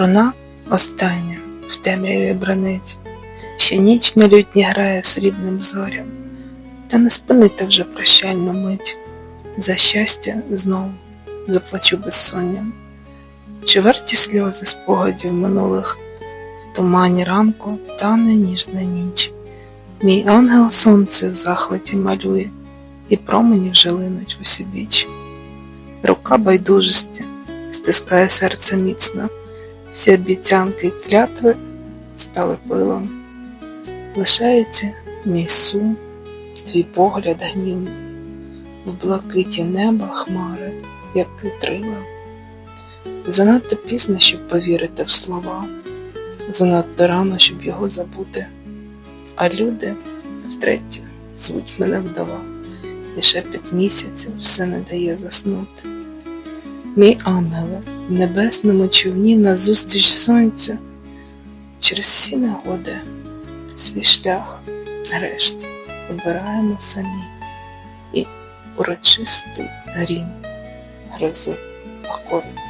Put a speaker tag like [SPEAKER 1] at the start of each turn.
[SPEAKER 1] Струна остання в темряві бронить, ще ніч на лютні грає срібним зорям, та не спинити вже прощальну мить. За щастя знову заплачу безсонням. Чи варті сльози спогадів минулих, в тумані ранку тане ніжна ніч. Мій ангел сонце в захваті малює, і промені вже линуть усібіч. Рука байдужості стискає серце міцно, всі обіцянки й клятви стали пилом. Лишається мій сум, твій погляд гнівний, в блакиті неба хмари, як вітрила. Занадто пізно, щоб повірити в слова, занадто рано, щоб його забути. А люди втретє звуть мене вдова, і шепіт місяця все не дає заснути. Мій ангеле, в небесному човні назустріч сонцю, через всі негоди, свій шлях нарешті обираємо самі, і урочистий грім грози акорд